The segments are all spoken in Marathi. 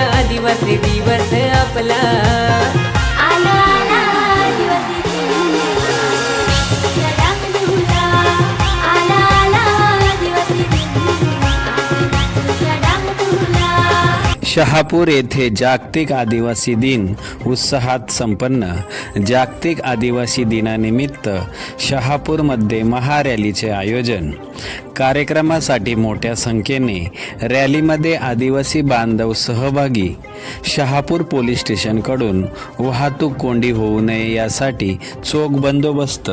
आदिवासी दिवस आपला? शहापूर येथे जागतिक आदिवासी दिन उत्साहात संपन्न. जागतिक आदिवासी दिनानिमित्त शहापूरमध्ये महारॅलीचे आयोजन. कार्यक्रमासाठी मोठ्या संख्येने रॅलीमध्ये आदिवासी बांधव सहभागी. शहापूर पोलीस स्टेशनकडून वाहतूक कोंडी होऊ नये यासाठी चोख बंदोबस्त.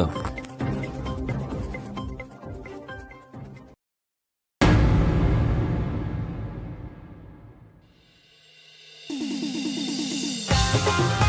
Bye.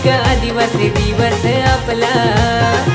एक आदिवासी दिवस आपला.